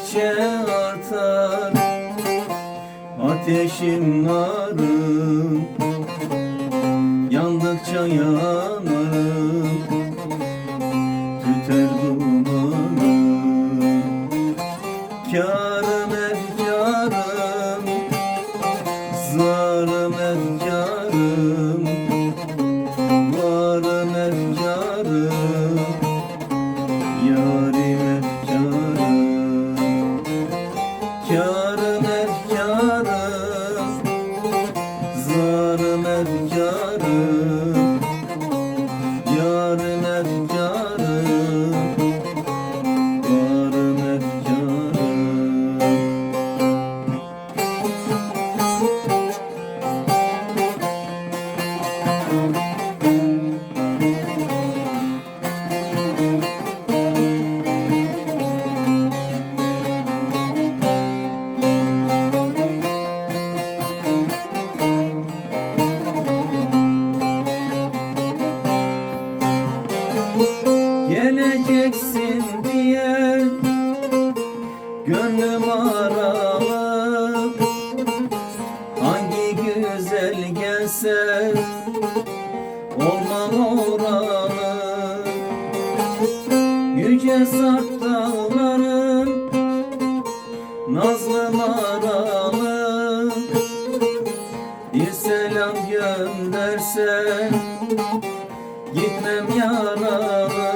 geçtikçe artar Ateşim narım Yandıkça yanarım Tüter dumanım Kârım efkarım Zarım efkarım Varım efkarım Geleceksin diye Gönlüm aralı Hangi güzel gelse Olmam oralı Yüce sarp dağların Nazlı maralı Bir selam göndersen Gitmem yaralı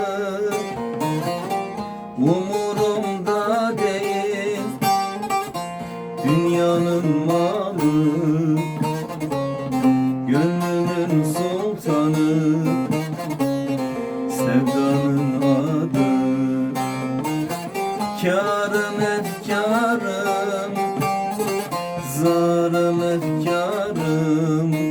Dünyanın malı Gönlümün sultanı Sevdanın adı. Kârım efkarım Zarım efkarım